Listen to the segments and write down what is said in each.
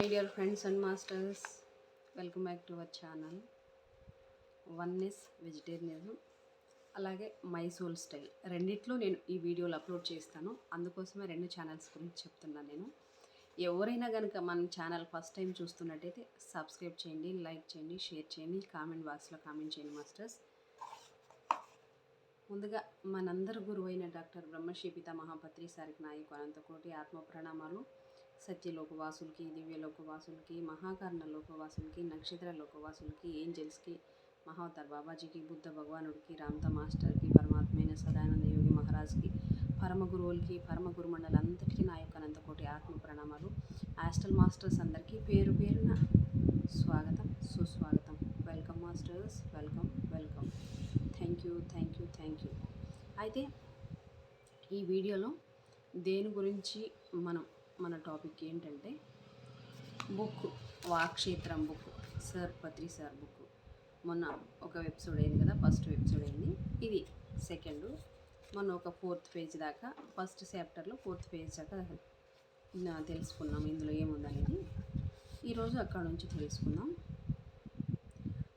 My dear friends and masters welcome back to our channel one is vegetarianism అలాగే Mysore style. రెండిట్లో నేను ఈ వీడియోలు అప్లోడ్ చేస్తాను. అందుకోసమే రెండు ఛానల్స్ గురించి చెప్తున్నాను నేను. ఎవరైనా కనుక మన ఛానల్ ఫస్ట్ టైం చూస్తున్నట్టయితే సబ్స్క్రైబ్ చేయండి లైక్ చేయండి షేర్ చేయండి కామెంట్ బాక్స్లో కామెంట్ చేయండి మాస్టర్స్ ముందుగా మనందరి గురువైన డాక్టర్ బ్రహ్మశ్రీ పిత మహాపత్రి సారికి నాయకు అనంతకోటి ఆత్మ ప్రణామాలు సత్యలోకవాసులకి దివ్యలోకవాసులకి మహాకర్ణ లోకవాసులకి నక్షత్ర లోకవాసులకి ఏంజల్స్కి మహావతార్ బాబాజీకి బుద్ధ భగవానుడికి రామత మాస్టర్కి పరమాత్మైన సదానంద యోగి మహారాజ్కి పరమ గురువులకి పరమ గురుమండలంతటికీ నా యొక్క అనంతకోటి ఆత్మ ప్రణామాలు. ఆస్టల్ మాస్టర్స్ అందరికీ పేరు పేరున స్వాగతం సుస్వాగతం. Welcome masters welcome welcome. Thank you thank you thank you. అయితే ఈ వీడియోలో దేని గురించి మనం మన టాపిక్ ఏంటంటే book వాక్షేత్రం book sir Patri sir book. మొన్న ఒక ఎపిసోడ్ అయింది కదా ఫస్ట్ ఎపిసోడ్ అయింది. ఇది సెకండ్. మొన్న ఒక ఫోర్త్ పేజ్ దాకా ఫస్ట్ చాప్టర్లో ఫోర్త్ పేజ్ దాకా తెలుసుకున్నాం ఇందులో ఏముందనేది. ఈరోజు అక్కడ నుంచి తెలుసుకుందాం.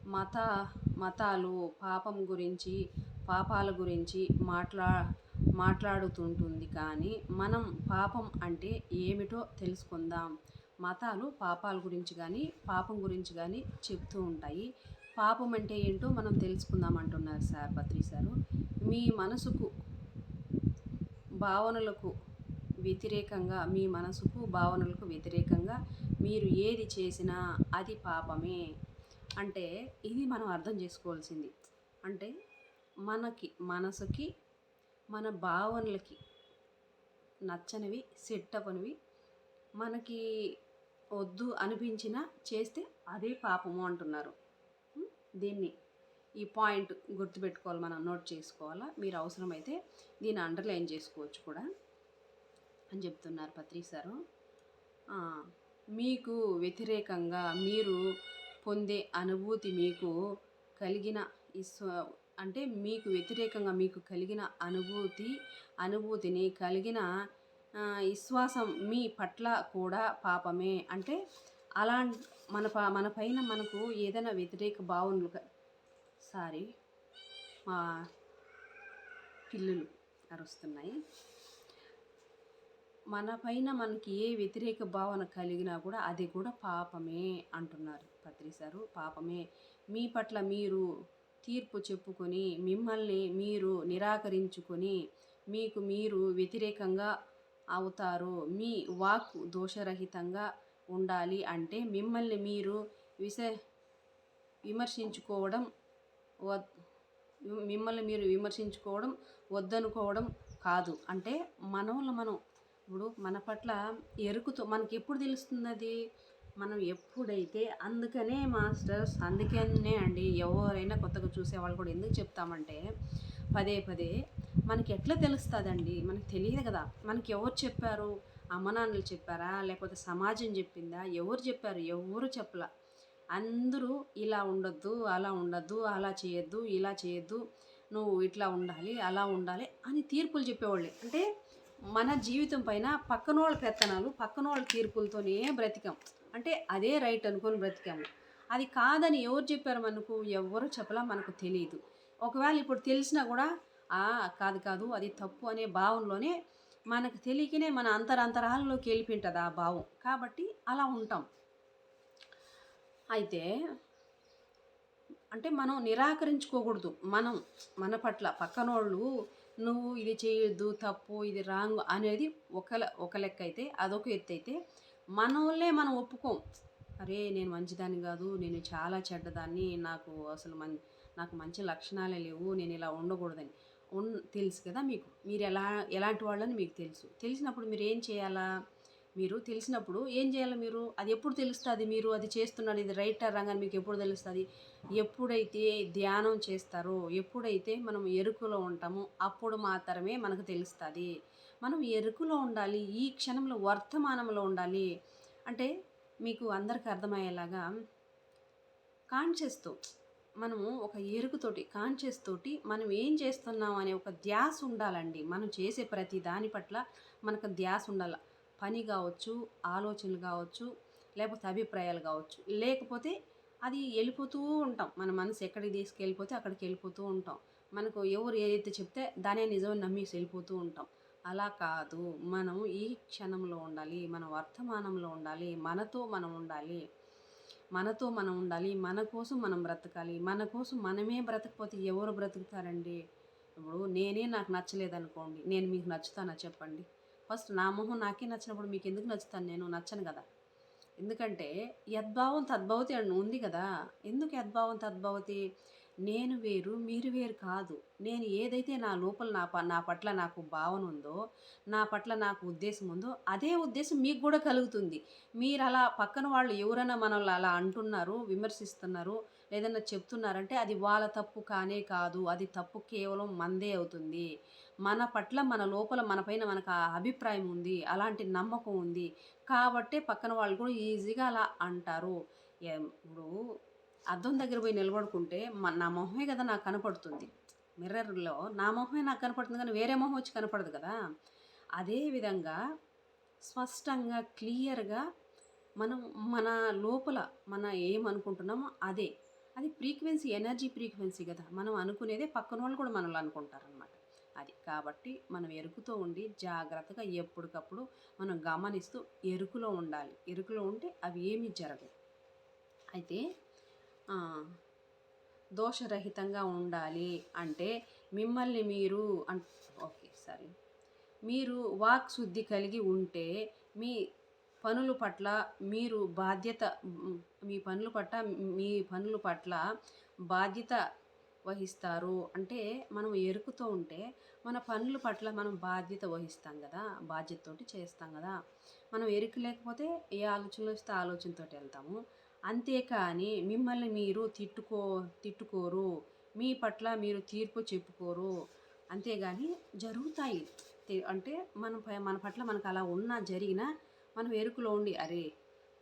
మత మతాలు పాపం గురించి పాపాల గురించి మాట్లా మాట్లాడుతుంటుంది కానీ మనం పాపం అంటే ఏమిటో తెలుసుకుందాం. మతాలు పాపాల గురించి కానీ పాపం గురించి కానీ చెప్తూ ఉంటాయి. పాపం అంటే ఏంటో మనం తెలుసుకుందాం అంటున్నారు సార్ పత్రి సారు. మీ మనసుకు భావనలకు వ్యతిరేకంగా మీ మనసుకు భావనలకు వ్యతిరేకంగా మీరు ఏది చేసినా అది పాపమే. అంటే ఇది మనం అర్థం చేసుకోవాల్సింది. అంటే మనకి మనసుకి మన భావనలకి నచ్చనివి సెట్ అవ్వనివి మనకి వద్దు అనిపించిన చేస్తే అదే పాపము అంటున్నారు. దీన్ని ఈ పాయింట్ గుర్తుపెట్టుకోవాలి మనం నోట్ చేసుకోవాలా? మీరు అవసరమైతే దీన్ని అండర్లైన్ చేసుకోవచ్చు కూడా అని చెప్తున్నారు పత్రి సారు. మీకు వ్యతిరేకంగా మీరు పొందే అనుభూతి మీకు కలిగిన ఈ అంటే మీకు వ్యతిరేకంగా మీకు కలిగిన అనుభూతి అనుభూతిని కలిగిన విశ్వాసం మీ పట్ల కూడా పాపమే. అంటే అలా మన ప మన పైన మనకు ఏదైనా వ్యతిరేక భావనలు సారీ మా పిల్లులు అరుస్తున్నాయి. మన పైన మనకి ఏ వ్యతిరేక భావన కలిగినా కూడా అది కూడా పాపమే అంటున్నారు పత్రి సారు పాపమే. మీ పట్ల మీరు తీర్పు చెప్పుకొని మిమ్మల్ని మీరు నిరాకరించుకొని మీకు మీరు వ్యతిరేకంగా అవుతారు మీ వాక్ దోషరహితంగా ఉండాలి అంటే మిమ్మల్ని మీరు విస విమర్శించుకోవడం వద్ మిమ్మల్ని మీరు విమర్శించుకోవడం వద్దనుకోవడం కాదు. అంటే మనల్ని మనం ఇప్పుడు మన పట్ల ఎరుకుతో మనకి ఎప్పుడు తెలుస్తుంది అది మనం ఎప్పుడైతే అందుకనే మాస్టర్స్ అందుకనే అండి ఎవరైనా కొత్తగా చూసేవాళ్ళు కూడా ఎందుకు చెప్తామంటే పదే పదే మనకి ఎట్లా తెలుస్తుందండి? మనకు తెలియదు కదా. మనకి ఎవరు చెప్పారు? అమ్మ నాన్నలు చెప్పారా? లేకపోతే సమాజం చెప్పిందా? ఎవరు చెప్పారు? ఎవరు చెప్పలా? అందరూ ఇలా ఉండొద్దు అలా ఉండొద్దు అలా చేయొద్దు ఇలా చేయొద్దు నువ్వు ఇట్లా ఉండాలి అలా ఉండాలి అని తీర్పులు చెప్పేవాళ్ళే. అంటే మన జీవితం పైన పక్కనోళ్ళ పెత్తనాలు పక్కనోళ్ళ తీర్పులతోనే బ్రతికాం. అంటే అదే రైట్ అనుకొని బ్రతికాము. అది కాదని ఎవరు చెప్పారు మనకు? ఎవరు చెప్పలా మనకు తెలియదు ఒకవేళ ఇప్పుడు తెలిసినా కూడా "ఆ, కాదు కాదు అది తప్పు అనే భావంలోనే మనకు తెలియకనే మన అంతరంతరాల్లోకి వెళ్ళిపోయింటుంది ఆ భావం. కాబట్టి అలా ఉంటాం. అయితే అంటే మనం నిరాకరించుకోకూడదు. మనం మన పట్ల పక్కనోళ్ళు నువ్వు ఇది చేయొద్దు తప్పు ఇది రాంగ్ అనేది ఒక ఒక లెక్క అయితే అదొక ఎత్తు అయితే మనోళ్ళే మనం ఒప్పుకోం. అరే నేను మంచిదాన్ని కాదు నేను చాలా చెడ్డదాన్ని నాకు అసలు మం నాకు మంచి లక్షణాలే లేవు నేను ఇలా ఉండకూడదని. ఉన్ తెలుసు కదా మీకు. మీరు ఎలా ఎలాంటి వాళ్ళని మీకు తెలుసు. తెలిసినప్పుడు మీరు ఏం చేయాలా? మీరు తెలిసినప్పుడు ఏం చేయాలి మీరు? అది ఎప్పుడు తెలుస్తుంది మీరు? అది చేస్తున్నారు ఇది రైట్ రాంగ్ అని మీకు ఎప్పుడు తెలుస్తుంది? ఎప్పుడైతే ధ్యానం చేస్తారో ఎప్పుడైతే మనం ఎరుకులో ఉంటామో అప్పుడు మాత్రమే మనకు తెలుస్తుంది. మనం ఎరుకులో ఉండాలి ఈ క్షణంలో వర్తమానంలో ఉండాలి అంటే మీకు అందరికి అర్థమయ్యేలాగా కాన్షియస్తో మనము ఒక ఎరుకుతోటి కాన్షియస్ తోటి మనం ఏం చేస్తున్నాం అనే ఒక ధ్యాస ఉండాలండి. మనం చేసే ప్రతి దాని పట్ల మనకు ధ్యాస ఉండాలి. పని కావచ్చు ఆలోచనలు కావచ్చు లేకపోతే అభిప్రాయాలు కావచ్చు. లేకపోతే అది వెళ్ళిపోతూ ఉంటాం. మన మనసు ఎక్కడికి తీసుకెళ్ళిపోతే అక్కడికి వెళ్ళిపోతూ ఉంటాం. మనకు ఎవరు ఏదైతే చెప్తే దానే నిజం నమ్మేసి వెళ్ళిపోతూ ఉంటాం. అలా కాదు. మనం ఈ క్షణంలో ఉండాలి మన వర్తమానంలో ఉండాలి మనతో మనం ఉండాలి. మనతో మనం ఉండాలి మన కోసం మనం బ్రతకాలి. మన కోసం మనమే బ్రతకపోతే ఎవరు బ్రతుకుతారండి? ఇప్పుడు నేనే నాకు నచ్చలేదు అనుకోండి నేను మీకు నచ్చుతానా చెప్పండి. ఫస్ట్ నా మొహం నాకే నచ్చినప్పుడు మీకు ఎందుకు నచ్చుతాను నేను? నచ్చను కదా. ఎందుకంటే యద్భావం తద్భవతి అని ఉంది కదా. ఎందుకు యద్భావం తద్భవతి? నేను వేరు మీరు వేరు కాదు. నేను ఏదైతే నా లోపల నా ప నా పట్ల నాకు భావన ఉందో నా పట్ల నాకు ఉద్దేశం ఉందో అదే ఉద్దేశం మీకు కూడా కలుగుతుంది. మీరు అలా పక్కన వాళ్ళు ఎవరైనా మనల్ని అలా అంటున్నారు విమర్శిస్తున్నారు లేదన్నా చెప్తున్నారంటే అది వాళ్ళ తప్పు కానే కాదు అది తప్పు కేవలం మందే అవుతుంది. మన పట్ల మన లోపల మనపైన మనకు ఆ అభిప్రాయం ఉంది అలాంటి నమ్మకం ఉంది కాబట్టే పక్కన వాళ్ళు కూడా ఈజీగా అలా అంటారు. ఇప్పుడు అద్దం దగ్గర పోయి నిలబడుకుంటే నా మొహమే కదా నాకు కనపడుతుంది. మిర్రర్లో నా మొహమే నాకు కనపడుతుంది కానీ వేరే మొహం వచ్చి కనపడదు కదా. అదే విధంగా స్పష్టంగా క్లియర్గా మనం మన లోపల మన ఏమనుకుంటున్నామో అదే. అది ఫ్రీక్వెన్సీ ఎనర్జీ ఫ్రీక్వెన్సీ కదా. మనం అనుకునేదే పక్కన వాళ్ళు కూడా మనల్ని అనుకుంటారనమాట అది కాబట్టి మనం ఎరుకుతో ఉండి జాగ్రత్తగా ఎప్పటికప్పుడు మనం గమనిస్తూ ఎరుకులో ఉండాలి. ఎరుకులో ఉంటే అవి ఏమీ జరగవు. అయితే దోషరహితంగా ఉండాలి అంటే మిమ్మల్ని మీరు అన్ ఓకే సరే. మీరు వాక్ శుద్ధి కలిగి ఉంటే మీ పనుల పట్ల మీరు బాధ్యత మీ పనుల పట్ల మీ పనుల పట్ల బాధ్యత వహిస్తారు. అంటే మనం ఎరుకుతో ఉంటే మన పనుల పట్ల మనం బాధ్యత వహిస్తాం కదా బాధ్యతతోటి చేస్తాం కదా. మనం ఎరుకు లేకపోతే ఏ ఆలోచనలు వస్తే ఆలోచనతోటి వెళ్తాము. అంతేకాని మిమ్మల్ని మీరు తిట్టుకో తిట్టుకోరు. మీ పట్ల మీరు తీర్పు చెప్పుకోరు. అంతేగాని జరుగుతాయి. అంటే మన మన పట్ల మనకు అలా ఉన్నా జరిగినా మనం ఎరుకులో ఉండి అరే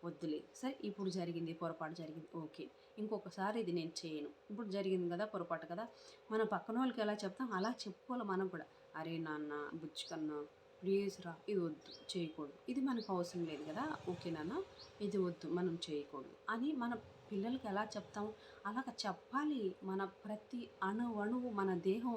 వద్దులే సరే ఇప్పుడు జరిగింది పొరపాటు జరిగింది ఓకే. ఇంకొకసారి ఇది నేను చేయను. ఇప్పుడు జరిగింది కదా పొరపాటు కదా. మనం పక్కన వాళ్ళకి ఎలా చెప్తాం అలా చెప్పుకోవాలి మనం కూడా. అరే నాన్న బుచ్చుకన్నా ప్లీజ్ రా ఇది వద్దు చేయకూడదు. ఇది మనకు అవసరం లేదు కదా ఓకే నాన్న ఇది వద్దు మనం చేయకూడదు. అని మన పిల్లలకి ఎలా చెప్తాం? అలాగ చెప్పాలి. మన ప్రతి అణువణువు మన దేహం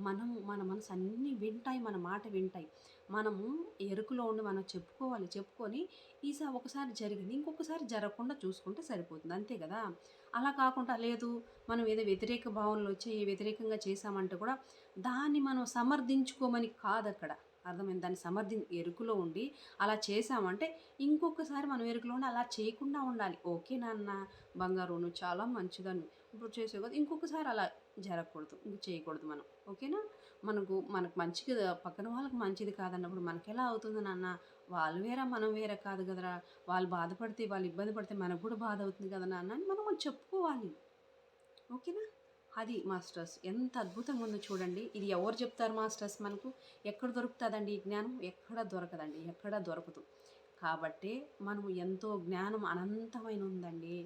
మనం మన మనసు అన్నీ వింటాయి మన మాట వింటాయి. మనము ఎరుకులో ఉండి మనం చెప్పుకోవాలి చెప్పుకొని ఈసారి ఒకసారి జరిగింది ఇంకొకసారి జరగకుండా చూసుకుంటే సరిపోతుంది అంతే కదా? అలా కాకుండా లేదు మనం ఏదో వ్యతిరేక భావనలు వచ్చి వ్యతిరేకంగా చేసామంటే కూడా దాన్ని మనం సమర్థించుకోమని కాదు అక్కడ అర్థమైంది. దాన్ని సమర్థి ఎరుకులో ఉండి అలా చేసామంటే ఇంకొకసారి మనం ఎరుకులో ఉండి అలా చేయకుండా ఉండాలి. ఓకే నాన్న బంగారు నువ్వు చాలా మంచిదని ఇప్పుడు చేసే కదా ఇంకొకసారి అలా జరగకూడదు ఇంక చేయకూడదు మనం. ఓకేనా? మనకు మనకు మంచిది పక్కన వాళ్ళకి మంచిది కాదన్నప్పుడు మనకి ఎలా అవుతుంది నాన్న? వాళ్ళు వేరే మనం వేరే కాదు కదరా? వాళ్ళు బాధపడితే వాళ్ళు ఇబ్బంది పడితే మనకు కూడా బాధ అవుతుంది కదా నాన్న అని మనం చెప్పుకోవాలి. ఓకేనా? అది మాస్టర్స్ ఎంత అద్భుతంగా ఉందో చూడండి. ఇది ఎవరు చెప్తారు మాస్టర్స్ మనకు? ఎక్కడ దొరుకుతుందండి ఈ జ్ఞానం? ఎక్కడ దొరకదండి. ఎక్కడ దొరకదు. కాబట్టి మనము ఎంతో జ్ఞానం అనంతమైన ఉందండి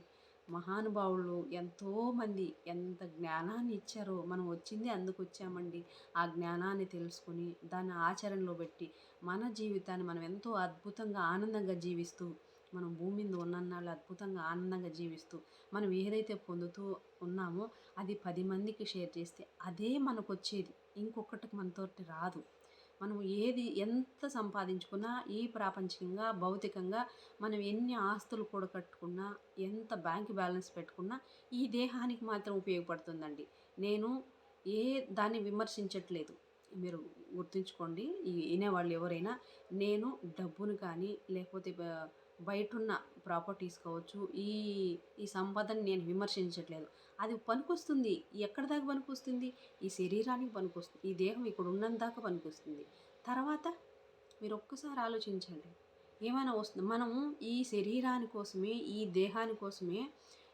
మహానుభావులు ఎంతోమంది ఎంత జ్ఞానాన్ని ఇచ్చారో మనం వచ్చింది అందుకు వచ్చామండి ఆ జ్ఞానాన్ని తెలుసుకుని దాన్ని ఆచరణలో పెట్టి మన జీవితాన్ని మనం ఎంతో అద్భుతంగా ఆనందంగా జీవిస్తూ మనం భూమి మీద ఉన్నన్నాళ్ళు అద్భుతంగా ఆనందంగా జీవిస్తూ మనం ఏదైతే పొందుతూ ఉన్నామో అది పది మందికి షేర్ చేస్తే అదే మనకు వచ్చేది ఇంకొకటికి మనతోటి రాదు. మనం ఏది ఎంత సంపాదించుకున్నా ఈ ప్రాపంచికంగా భౌతికంగా మనం ఎన్ని ఆస్తులు కూడా కట్టుకున్నా ఎంత బ్యాంక్ బ్యాలెన్స్ పెట్టుకున్నా ఈ దేహానికి మాత్రం ఉపయోగపడుతుందండి. నేను ఏ దాన్ని విమర్శించట్లేదు. మీరు గుర్తుంచుకోండి ఈ వినేవాళ్ళు ఎవరైనా నేను డబ్బును కానీ లేకపోతే బయట ఉన్న ప్రాపర్టీస్ కావచ్చు ఈ ఈ సంపదను నేను విమర్శించట్లేదు. అది పనికొస్తుంది. ఎక్కడ దాకా పనికొస్తుంది? ఈ శరీరానికి పనికొస్తుంది. ఈ దేహం ఇక్కడ ఉన్నంత దాకా పనికొస్తుంది. తర్వాత మీరు ఒక్కసారి ఆలోచించండి. ఏమైనా వస్తుంది? మనము ఈ శరీరాని కోసమే ఈ దేహాని కోసమే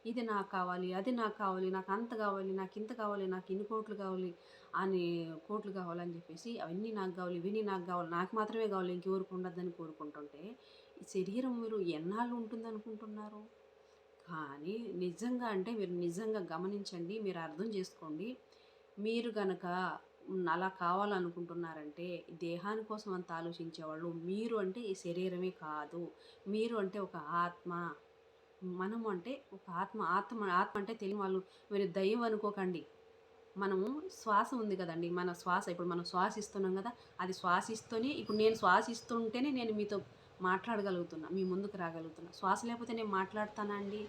ఇది నాకు కావాలి అది నాకు కావాలి నాకు అంత కావాలి నాకు ఇంత కావాలి నాకు ఇన్ని కోట్లు కావాలి అని కోట్లు కావాలని చెప్పేసి అవన్నీ నాకు కావాలి ఇవన్నీ నాకు కావాలి నాకు మాత్రమే కావాలి ఇంకెవరికి ఉండద్దని కోరుకుంటుంటే ఈ శరీరం మీరు ఎన్నాళ్ళు ఉంటుంది అనుకుంటున్నారు కానీ నిజంగా అంటే మీరు నిజంగా గమనించండి మీరు అర్థం చేసుకోండి. మీరు గనక అలా కావాలనుకుంటున్నారంటే దేహాని కోసం అంత ఆలోచించేవాళ్ళు మీరు అంటే ఈ శరీరమే కాదు. మీరు అంటే ఒక ఆత్మ. మనము అంటే ఒక ఆత్మ ఆత్మ ఆత్మ అంటే తెలియని వాళ్ళు. మీరు దయ్యం అనుకోకండి. మనము శ్వాస ఉంది కదండి. మన శ్వాస ఇప్పుడు మనం శ్వాసిస్తున్నాం కదా అది శ్వాసిస్తూనే ఇప్పుడు నేను శ్వాసిస్తుంటేనే నేను మీతో మాట్లాడగలుగుతున్నా మీ ముందుకు రాగలుగుతున్నా. శ్వాస లేకపోతే నేను మాట్లాడతానా అండి?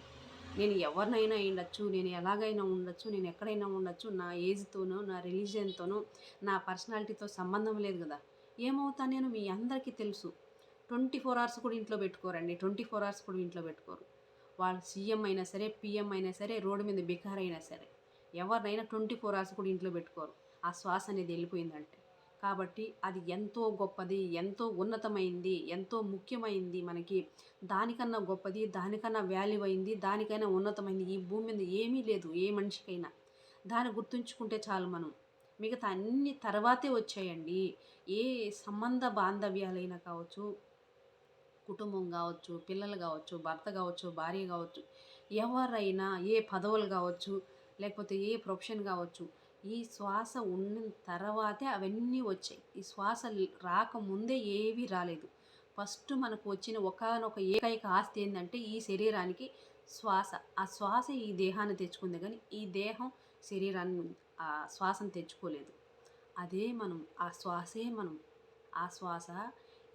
నేను ఎవరినైనా ఉండొచ్చు నేను ఎలాగైనా ఉండొచ్చు నేను ఎక్కడైనా ఉండొచ్చు నా ఏజ్తోనో నా రిలీజియన్తోనో నా పర్సనాలిటీతో సంబంధం లేదు కదా. ఏమవుతా నేను మీ అందరికీ తెలుసు. ట్వంటీ ఫోర్ అవర్స్ కూడా ఇంట్లో పెట్టుకోరండి. ట్వంటీ ఫోర్ అవర్స్ కూడా ఇంట్లో పెట్టుకోరు. వాళ్ళు సీఎం అయినా సరే పిఎం అయినా సరే రోడ్డు మీద బికార్ అయినా సరే ఎవరినైనా ట్వంటీ ఫోర్ అవర్స్ కూడా ఇంట్లో పెట్టుకోరు. ఆ శ్వాస అనేది వెళ్ళిపోయిందంటే. కాబట్టి అది ఎంతో గొప్పది ఎంతో ఉన్నతమైంది ఎంతో ముఖ్యమైంది మనకి. దానికన్నా గొప్పది దానికన్నా వాల్యూ అయింది దానికైనా ఉన్నతమైంది. ఈ భూమి మీద ఏమీ లేదు ఏ మనిషికైనా. దాన్ని గుర్తుంచుకుంటే చాలు మనం. మిగతా అన్ని తర్వాతే వచ్చాయండి. ఏ సంబంధ బాంధవ్యాలైనా కావచ్చు కుటుంబం కావచ్చు పిల్లలు కావచ్చు భర్త కావచ్చు భార్య కావచ్చు ఎవరైనా ఏ పదవులు కావచ్చు లేకపోతే ఏ ప్రొఫెషన్ కావచ్చు ఈ శ్వాస ఉన్న తర్వాతే అవన్నీ వచ్చాయి. ఈ శ్వాస రాకముందే ఏవి రాలేదు. ఫస్ట్ మనకు వచ్చిన ఒకనొక ఏకైక ఆస్తి ఏంటంటే ఈ శరీరానికి శ్వాస. ఆ శ్వాస ఈ దేహాన్ని తెచ్చుకుంది కానీ ఈ దేహం శరీరాన్ని ఆ శ్వాసను తెచ్చుకోలేదు. అదే మనం ఆ శ్వాసే మనం. ఆ శ్వాస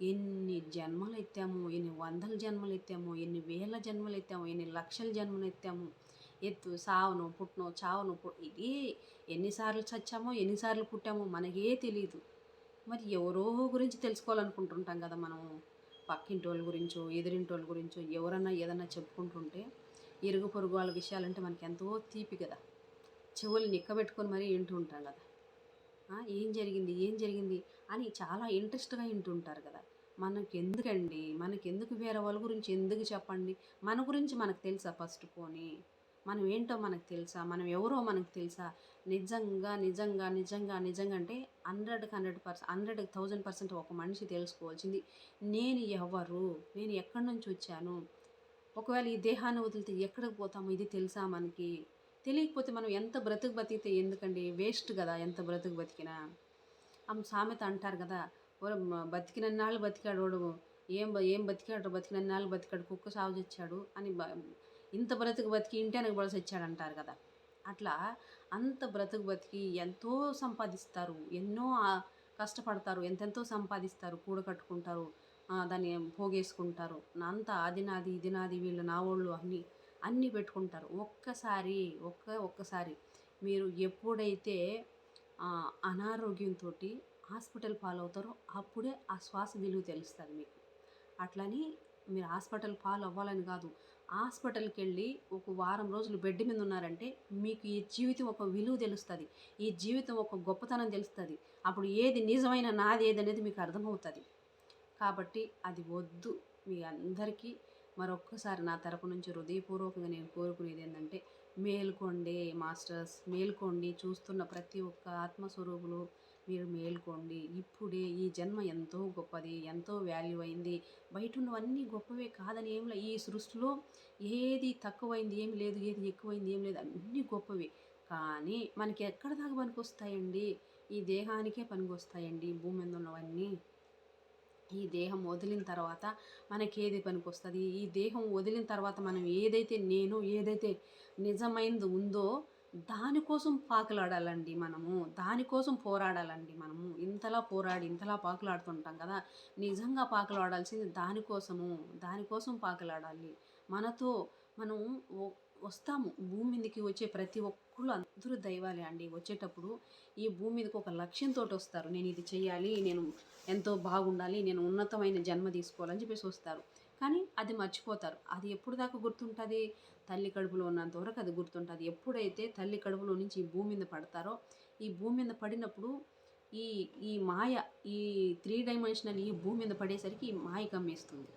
ఎన్ని జన్మలు ఎత్తాము ఎన్ని వందల జన్మలు ఎత్తాము ఎన్ని వేల జన్మలు ఎత్తాము ఎన్ని లక్షల జన్మలు ఎత్తాము ఎత్తు సావును పుట్టును చావును ఇది ఎన్నిసార్లు చచ్చామో ఎన్నిసార్లు పుట్టామో మనకే తెలియదు మరి ఎవరో గురించి తెలుసుకోవాలనుకుంటుంటాం కదా మనము. పక్కింటి వాళ్ళ గురించో ఎదిరింటి వాళ్ళ గురించో ఎవరన్నా ఏదన్నా చెప్పుకుంటుంటే ఇరుగు పొరుగు వాళ్ళ విషయాలంటే మనకి ఎంతో తీపి కదా. చెవులు నిక్కబెట్టుకొని మరీ వింటూ ఉంటాం కదా. ఏం జరిగింది ఏం జరిగింది అని చాలా ఇంట్రెస్ట్గా వింటుంటారు కదా. మనకి ఎందుకండి? మనకి ఎందుకు వేరే వాళ్ళ గురించి ఎందుకు చెప్పండి? మన గురించి మనకు తెలుసా ఫస్ట్ పోనీ? మనం ఏంటో మనకు తెలుసా? మనం ఎవరో మనకు తెలుసా? నిజంగా నిజంగా నిజంగా నిజంగా అంటే హండ్రెడ్కి హండ్రెడ్ పర్సెంట్ హండ్రెడ్కి థౌజండ్ పర్సెంట్ ఒక మనిషి తెలుసుకోవాల్సింది. నేను ఎవరు? నేను ఎక్కడి నుంచి వచ్చాను? ఒకవేళ ఈ దేహాన్ని వదిలితే ఎక్కడికి పోతాము? ఇది తెలుసా మనకి? తెలియకపోతే మనం ఎంత బ్రతుకు బతికితే ఎందుకండి? వేస్ట్ కదా ఎంత బ్రతుకు బతికినా. ఆమె సామెత అంటారు కదా బతికినన్నాళ్ళు బతికాడు ఏం ఏం బతికాడు బతికినన్నాళ్ళు బతికాడు కుక్క సాగు తెచ్చాడు అని ఇంత బ్రతుకు బతికి ఇంటి బలసి వచ్చాడంటారు కదా. అట్లా అంత బ్రతుకు బతికి ఎంతో సంపాదిస్తారు ఎన్నో కష్టపడతారు ఎంతెంతో సంపాదిస్తారు కూడ కట్టుకుంటారు దాన్ని పోగేసుకుంటారు అంత అది నాది ఇది నాది వీళ్ళు నా వాళ్ళు అన్నీ అన్నీ పెట్టుకుంటారు. ఒక్కసారి ఒక్క ఒక్కసారి మీరు ఎప్పుడైతే అనారోగ్యంతో హాస్పిటల్ పాలవుతారో అప్పుడే ఆ శ్వాస విలువ తెలుస్తుంది మీకు. అట్లని మీరు హాస్పిటల్ పాలు అవ్వాలని కాదు హాస్పిటల్కి వెళ్ళి ఒక వారం రోజులు బెడ్ మీద ఉన్నారంటే మీకు ఈ జీవితం ఒక విలువ తెలుస్తుంది. ఈ జీవితం ఒక గొప్పతనం తెలుస్తుంది. అప్పుడు ఏది నిజమైన నాది ఏదనేది మీకు అర్థమవుతుంది. కాబట్టి అది వద్దు మీ అందరికీ. మరొక్కసారి నా తరపు నుంచి హృదయపూర్వకంగా నేను కోరుకునేది ఏంటంటే మేల్కోండి మాస్టర్స్ మేల్కోండి చూస్తున్న ప్రతి ఒక్క ఆత్మస్వరూపులు మీరు మేల్కోండి. ఇప్పుడే ఈ జన్మ ఎంతో గొప్పది ఎంతో వాల్యూ అయింది బయట ఉన్నవన్నీ గొప్పవే కాదని ఏం లేదు ఈ సృష్టిలో ఏది తక్కువైంది ఏం లేదు ఏది ఎక్కువైంది ఏం లేదు అన్నీ గొప్పవి. కానీ మనకి ఎక్కడ దాకా పనికొస్తాయండి? ఈ దేహానికే పనికొస్తాయండి భూమి మీద ఉన్నవన్నీ. ఈ దేహం వదిలిన తర్వాత మనకేది పనికొస్తుంది? ఈ దేహం వదిలిన తర్వాత మనం ఏదైతే నేను ఏదైతే నిజమైనది ఉందో దానికోసం పాకులాడాలండి మనము. దానికోసం పోరాడాలండి మనము. ఇంతలా పోరాడి ఇంతలా పాకులాడుతుంటాం కదా. నిజంగా పాకులాడాల్సింది దానికోసము దానికోసం పాకులాడాలి. మనతో మనం వస్తాము. భూమి మీదకి వచ్చే ప్రతి ఒక్కళ్ళు అందరూ దైవాలే అండి. వచ్చేటప్పుడు ఈ భూమి మీదకి ఒక లక్ష్యంతో వస్తారు. నేను ఇది చేయాలి నేను ఎంతో బాగుండాలి నేను ఉన్నతమైన జన్మ తీసుకోవాలని చెప్పేసి వస్తారు. కానీ అది మర్చిపోతారు. అది ఎప్పుడు దాకా గుర్తుంటుంది? తల్లి కడుపులో ఉన్నంత వరకు అది గుర్తుంటుంది. ఎప్పుడైతే తల్లి కడుపులో నుంచి ఈ భూమి మీద పడతారో ఈ భూమి మీద పడినప్పుడు ఈ ఈ మాయ ఈ త్రీ డైమెన్షనల్ ఈ భూమి మీద పడేసరికి ఈ మాయ కమ్మేస్తుంది.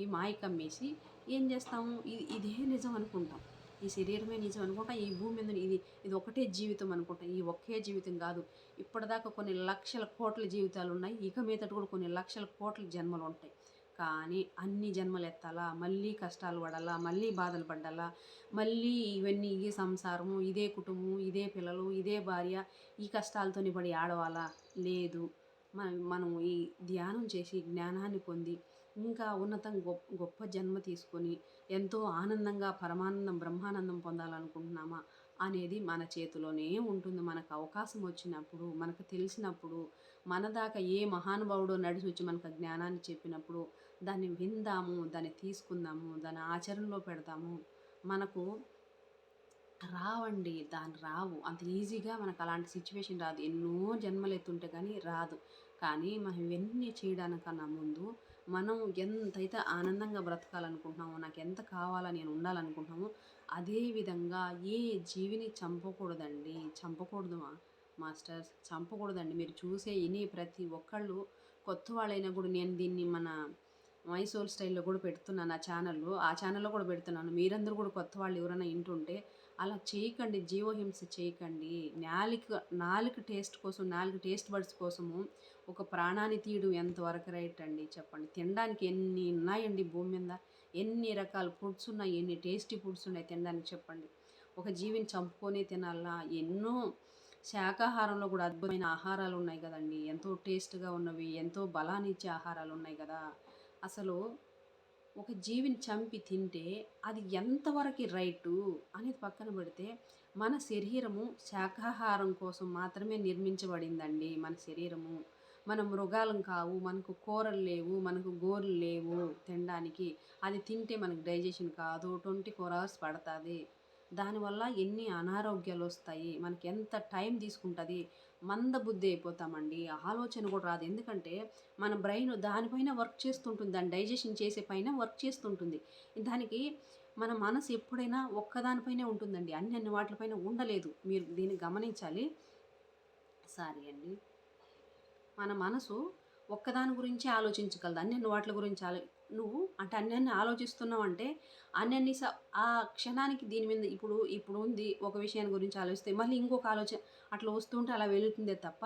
ఈ మాయ కమ్మేసి ఏం చేస్తాము? ఇది ఇదే నిజం అనుకుంటాం. ఈ శరీరమే నిజం అనుకుంటాం. ఈ భూమి మీద ఇది ఇది ఒకటే జీవితం అనుకుంటాం. ఈ ఒకే జీవితం కాదు. ఇప్పటిదాకా కొన్ని లక్షల కోట్ల జీవితాలు ఉన్నాయి. ఇక మీదట కూడా కొన్ని లక్షల కోట్ల జన్మలు ఉంటాయి. కానీ అన్ని జన్మలు ఎత్తాలా మళ్ళీ కష్టాలు పడాలా మళ్ళీ బాధలు పడాలా మళ్ళీ ఇవన్నీ ఈ సంసారము ఇదే కుటుంబం ఇదే పిల్లలు ఇదే భార్య ఈ కష్టాలతోని పడి ఆడవాలా? లేదు. మనం మనం ఈ ధ్యానం చేసి జ్ఞానాన్ని పొంది ఇంకా ఉన్నతం గొప్ప గొప్ప జన్మ తీసుకొని ఎంతో ఆనందంగా పరమానందం బ్రహ్మానందం పొందాలనుకుంటున్నామా అనేది మన చేతిలోనే ఉంటుంది. మనకు అవకాశం వచ్చినప్పుడు మనకు తెలిసినప్పుడు మన దాకా ఏ మహానుభావుడో నడిచి వచ్చి మనకు జ్ఞానాన్ని చెప్పినప్పుడు దాన్ని విందాము దాన్ని తీసుకుందాము దాన్ని ఆచరణలో పెడతాము. మనకు రావండి దాని రావు. అంత ఈజీగా మనకు అలాంటి సిచ్యువేషన్ రాదు. ఎన్నో జన్మలు ఎత్తుంటే కానీ రాదు. కానీ మనం ఇవన్నీ చేయడానికన్నా ముందు మనం ఎంతైతే ఆనందంగా బ్రతకాలనుకుంటున్నామో నాకు ఎంత కావాలని నేను ఉండాలనుకుంటున్నామో అదే విధంగా ఏ జీవిని చంపకూడదండి. చంపకూడదు మాస్టర్స్. చంపకూడదండి. మీరు చూసే ఇని ప్రతి ఒక్కళ్ళు కొత్త వాళ్ళైనా కూడా నేను దీన్ని మన మైసూర్ స్టైల్లో కూడా పెడుతున్నాను ఆ ఛానల్లో. ఆ ఛానల్లో కూడా పెడుతున్నాను. మీరందరూ కూడా కొత్త వాళ్ళు ఎవరైనా వింటుంటే అలా చేయకండి జీవహింస చేయకండి. నాలుక నాలుక టేస్ట్ కోసం నాలుగు టేస్ట్ బడ్స్ కోసము ఒక ప్రాణాన్ని తీయడం ఎంతవరకు రైట్ అండి? చెప్పండి. తినడానికి ఎన్ని ఉన్నాయండి భూమి మీద? ఎన్ని రకాల ఫుడ్స్ ఉన్నాయి? ఎన్ని టేస్టీ ఫుడ్స్ ఉన్నాయి తినడానికి చెప్పండి. ఒక జీవిని చంపుకొని తినాలా? ఎన్నో శాకాహారంలో కూడా అద్భుతమైన ఆహారాలు ఉన్నాయి కదండి. ఎంతో టేస్ట్గా ఉన్నవి ఎంతో బలాన్ని ఇచ్చే ఆహారాలు ఉన్నాయి కదా. అసలు ఒక జీవిని చంపి తింటే అది ఎంతవరకు రైటు అనేది పక్కన పెడితే మన శరీరము శాకాహారం కోసం మాత్రమే నిర్మించబడిందండి మన శరీరము. మన మృగాలం కావు మనకు కూరలు లేవు మనకు గోర్లు లేవు తినడానికి. అది తింటే మనకు డైజెషన్ కాదు ట్వంటీ ఫోర్ అవర్స్ పడుతుంది. దానివల్ల ఎన్ని అనారోగ్యాలు వస్తాయి? మనకి ఎంత టైం తీసుకుంటుంది? మందబుద్ధి అయిపోతామండి. ఆలోచన కూడా రాదు. ఎందుకంటే మన బ్రెయిన్ దానిపైన వర్క్ చేస్తుంటుంది. దాని డైజెషన్ చేసే పైన వర్క్ చేస్తుంటుంది. దానికి మన మనసు ఎప్పుడైనా ఒక్కదానిపైనే ఉంటుందండి. అన్ని అన్ని వాటిపైన ఉండలేదు. మీరు దీన్ని గమనించాలి. సారీ అండి. మన మనసు ఒక్కదాని గురించి ఆలోచించగలదు. అన్ని వాటి గురించి ఆలో నువ్వు అంటే అన్ని ఆలోచిస్తున్నావు అంటే అన్ని స ఆ క్షణానికి దీని మీద ఇప్పుడు ఇప్పుడు ఉంది ఒక విషయాన్ని గురించి ఆలోచిస్తే మళ్ళీ ఇంకొక ఆలోచన అట్లా వస్తుంటే అలా వెళుతుందే తప్ప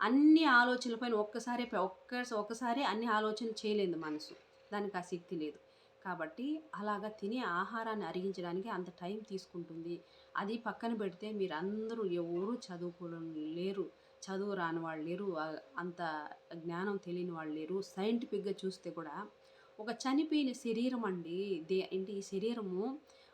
అన్ని ఆలోచనలపైన ఒక్కసారి ఒక్క ఒక్కసారి అన్ని ఆలోచన చేయలేదు మనసు. దానికి ఆ శక్తి లేదు. కాబట్టి అలాగా తినే ఆహారాన్ని అరిగించడానికి అంత టైం తీసుకుంటుంది. అది పక్కన పెడితే మీరు అందరూ ఎవరు చదువుకోవడం లేరు చదువు రాని వాళ్ళు లేరు అంత జ్ఞానం తెలియని వాళ్ళు లేరు. సైంటిఫిక్గా చూస్తే కూడా ఒక చనిపోయిన శరీరం అండి. దే ఏంటి? ఈ శరీరము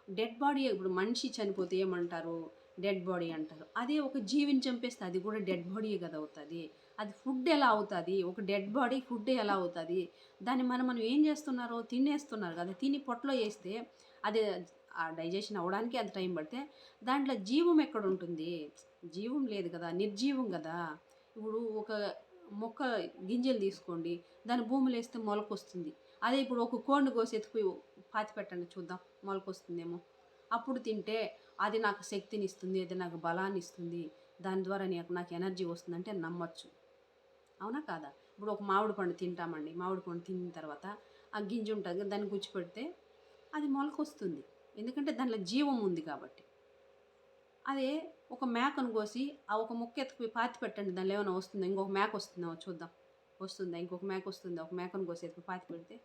డెడ్ బాడీ ఇప్పుడు మనిషి చనిపోతే ఏమంటారు? డెడ్ బాడీ అంటారు. అదే ఒక జీవిని చంపేస్తే అది కూడా డెడ్ బాడీ కదా అవుతుంది. అది ఫుడ్ ఎలా అవుతుంది? ఒక డెడ్ బాడీ ఫుడ్ ఎలా అవుతుంది? దాన్ని మనం మనం ఏం చేస్తున్నారో తినేస్తున్నారు కదా తిని పొట్టలో వేస్తే అది ఆ డైజెషన్ అవ్వడానికి అంత టైం పడితే దాంట్లో జీవం ఎక్కడ ఉంటుంది? జీవం లేదు కదా నిర్జీవం కదా. ఇప్పుడు ఒక మొక్క గింజలు తీసుకోండి దాని భూమిలో వేస్తే మొలకొస్తుంది అదే ఇప్పుడు ఒక కోడిని కోసి ఎత్తుకుపోయి పాతి పెట్టండి చూద్దాం మొలకొస్తుందేమో. అప్పుడు తింటే అది నాకు శక్తిని ఇస్తుంది అది నాకు బలాన్ని ఇస్తుంది. దాని ద్వారా నాకు నాకు ఎనర్జీ వస్తుందంటే నమ్మచ్చు. అవునా కాదా? ఇప్పుడు ఒక మామిడి పండు తింటామండి. మామిడి పండు తిన్న తర్వాత ఆ గింజ ఉంటుంది దాన్ని గుచ్చిపెడితే అది మొలకొస్తుంది. ఎందుకంటే దానిలో జీవం ఉంది కాబట్టి. అదే ఒక మేకను కోసి ఆ ఒక ముక్క ఎత్తుకుపోయి పాతి పెట్టండి దానిలో ఏమైనా వస్తుందో? ఇంకొక మేక వస్తుందో చూద్దాం. వస్తుందా ఇంకొక మేక వస్తుందా ఒక మేకను కోసి ఎత్తుకు పాతి పెడితే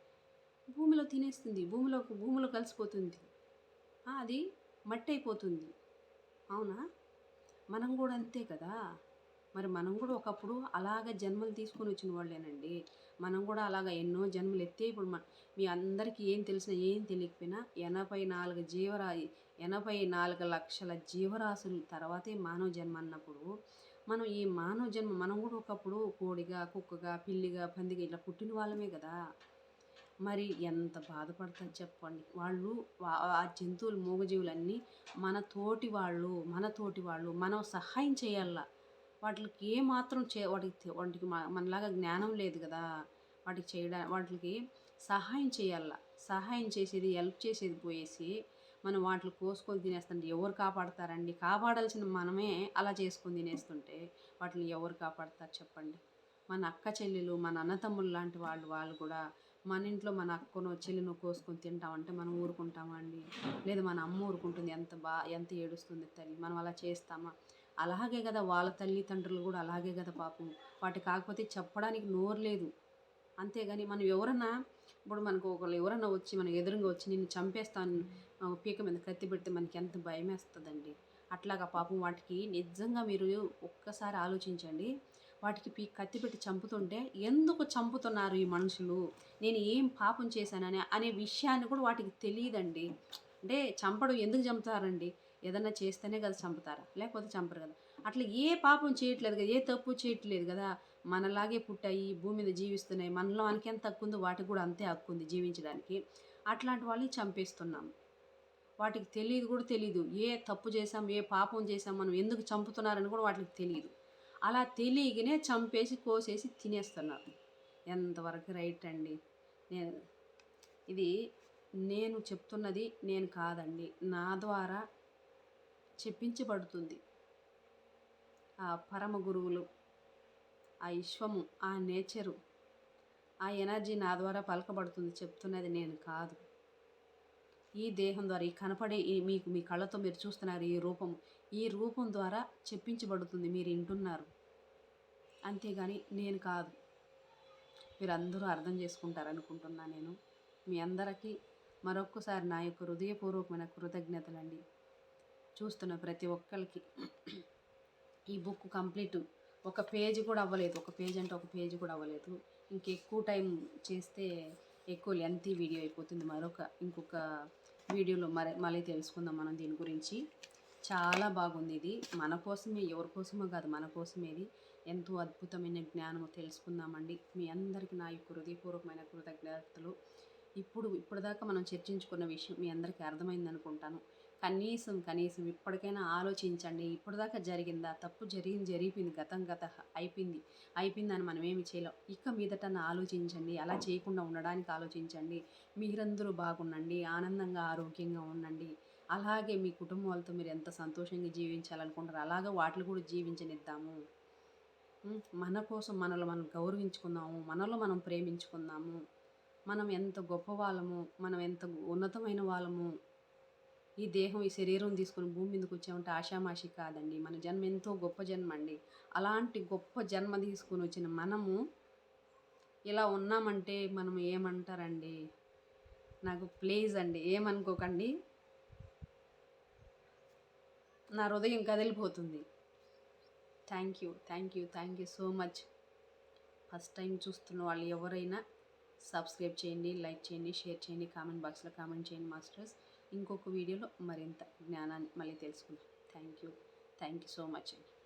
భూమిలో తినేస్తుంది భూమిలో భూమిలో కలిసిపోతుంది. అది మట్టి అయిపోతుంది అవునా? మనం కూడా అంతే కదా? మరి మనం కూడా ఒకప్పుడు అలాగ జన్మలు తీసుకొని వచ్చిన వాళ్ళేనండి. మనం కూడా అలాగ ఎన్నో జన్మలు ఎత్తే ఇప్పుడు మన మీ అందరికీ ఏం తెలిసినా ఏం తెలియకపోయినా ఎనభై నాలుగు జీవరా ఎనభై నాలుగు లక్షల జీవరాశుల తర్వాతే మానవ జన్మ అన్నప్పుడు మనం ఈ మానవ జన్మ మనం కూడా ఒకప్పుడు కోడిగా కుక్కగా పిల్లిగా పందిగా ఇట్లా పుట్టిన వాళ్ళమే కదా. మరి ఎంత బాధపడతారు చెప్పండి. వాళ్ళు ఆ జంతువులు మూగజీవులన్నీ మన తోటి వాళ్ళు మన తోటి వాళ్ళు మనం సహాయం చేయాల? వాటికి ఏమాత్రం చే వాటికి వాటికి మనలాగా జ్ఞానం లేదు కదా. వాటికి చేయడా వాటికి సహాయం చేయాల? సహాయం చేసేది హెల్ప్ చేసేది పోయేసి మనం వాటిని కోసుకొని తినేస్తుంటే ఎవరు కాపాడతారండి? కాపాడాల్సిన మనమే అలా చేసుకొని తినేస్తుంటే వాటిని ఎవరు కాపాడతారు చెప్పండి? మన అక్క చెల్లెలు మన అన్నతమ్ములు లాంటి వాళ్ళు వాళ్ళు కూడా మన ఇంట్లో మన అక్కను చెల్లినో కోసుకొని తింటామంటే మనం ఊరుకుంటామా అండి? లేదా మన అమ్మ ఊరుకుంటుంది ఎంత బా ఎంత ఏడుస్తుంది తల్లి? మనం అలా చేస్తామా? అలాగే కదా వాళ్ళ తల్లిదండ్రులు కూడా అలాగే కదా పాపం. వాటి కాకపోతే చెప్పడానికి నోరు లేదు. అంతేగాని మనం ఎవరన్నా ఇప్పుడు మనకు ఒకళ్ళు ఎవరైనా వచ్చి మనకు ఎదురుగా వచ్చి నిన్ను చంపేస్తాను పీక మీద కత్తి పెడితే మనకి ఎంత భయం వేస్తుందండి అట్లాగా పాపం వాటికి నిజంగా మీరు ఒక్కసారి ఆలోచించండి. వాటికి పీ కత్తి పెట్టి చంపుతుంటే ఎందుకు చంపుతున్నారు ఈ మనుషులు? నేను ఏం పాపం చేశానని అనే విషయాన్ని కూడా వాటికి తెలియదండి. అంటే చంపడం ఎందుకు చంపుతారండి? ఏదన్నా చేస్తేనే కదా చంపుతారా? లేకపోతే చంపరు కదా. అట్లా ఏ పాపం చేయట్లేదు కదా ఏ తప్పు చేయట్లేదు కదా మనలాగే పుట్టాయి భూమి మీద జీవిస్తున్నాయి మనలో మనకి ఎంత హక్కు ఉందో వాటికి కూడా అంతే హక్కు ఉంది జీవించడానికి. అట్లాంటి వాళ్ళని చంపేస్తున్నాం వాటికి తెలియదు కూడా తెలియదు. ఏ తప్పు చేసాం ఏ పాపం చేసాం మనం ఎందుకు చంపుతున్నారని కూడా వాటికి తెలియదు. అలా తెలియగానే చంపేసి కోసేసి తినేస్తున్నారు. ఎంతవరకు రైట్ అండి? నేను ఇది నేను చెప్తున్నది నేను కాదండి. నా ద్వారా చెప్పించబడుతుంది. ఆ పరమ గురువులు ఆ విశ్వము ఆ నేచరు ఆ ఎనర్జీ నా ద్వారా పలకబడుతుంది. చెప్తున్నది నేను కాదు. ఈ దేహం ద్వారా ఈ కనపడే ఈ మీకు మీ కళ్ళతో మీరు చూస్తున్నారు ఈ రూపం ఈ రూపం ద్వారా చెప్పించబడుతుంది మీరు వింటున్నారు. అంతేగాని నేను కాదు. మీరు అందరూ అర్థం చేసుకుంటారనుకుంటున్నా నేను. మీ అందరికీ మరొక్కసారి నా యొక్క హృదయపూర్వకమైన కృతజ్ఞతలండి. చూస్తున్న ప్రతి ఒక్కరికి ఈ బుక్ కంప్లీట్. ఒక పేజీ కూడా అవ్వలేదు. ఒక పేజ్ అంటే ఒక పేజీ కూడా అవ్వలేదు. ఇంకెక్కువ టైం చేస్తే ఎక్కువ లెంతీ వీడియో అయిపోతుంది. మరొక ఇంకొక వీడియోలో మరి మళ్ళీ తెలుసుకుందాం మనం దీని గురించి. చాలా బాగుంది ఇది. మన కోసమే ఎవరి కోసమో కాదు మన కోసమే ఇది. ఎంతో అద్భుతమైన జ్ఞానము తెలుసుకుందామండి. మీ అందరికీ నా యొక్క హృదయపూర్వకమైన కృతజ్ఞతలు. ఇప్పుడు ఇప్పటిదాకా మనం చర్చించుకున్న విషయం మీ అందరికీ అర్థమైంది అనుకుంటాను కనీసం కనీసం ఇప్పటికైనా ఆలోచించండి. ఇప్పటిదాకా జరిగిందా? తప్పు జరిగింది జరిగిపోయింది గతం గత అయిపోయింది అయిపోయిందని మనం ఏమి చేయలేం. ఇక మీదట ఆలోచించండి. అలా చేయకుండా ఉండడానికి ఆలోచించండి. మీరందరూ బాగుండండి ఆనందంగా ఆరోగ్యంగా ఉండండి. అలాగే మీ కుటుంబం వాళ్ళతో మీరు ఎంత సంతోషంగా జీవించాలనుకుంటారు అలాగే వాటిని కూడా జీవించనిద్దాము. మన కోసం మనలో మనం గౌరవించుకుందాము. మనలో మనం ప్రేమించుకుందాము. మనం ఎంత గొప్ప వాళ్ళము మనం ఎంత ఉన్నతమైన వాళ్ళము ఈ దేహం ఈ శరీరం తీసుకొని భూమి మీదకి వచ్చామంటే ఆషామాషి కాదండి. మన జన్మ ఎంతో గొప్ప జన్మ అండి. అలాంటి గొప్ప జన్మ తీసుకొని వచ్చిన మనము ఇలా ఉన్నామంటే మనం ఏమంటారండి? నాకు ప్లీజ్ అండి. ఏమనుకోకండి. నా హృదయం కదిలిపోతుంది. Thank you thank you thank you so much. First time చూస్తున్న వాళ్ళు ఎవరైనా సబ్స్క్రైబ్ చేయండి లైక్ చేయండి షేర్ చేయండి కామెంట్ బాక్స్లో కామెంట్ చేయండి మాస్టర్స్. ఇంకొక వీడియోలో మరింత జ్ఞానాన్ని మళ్ళీ తెలుసుకుందాం. Thank you thank you so much అండి.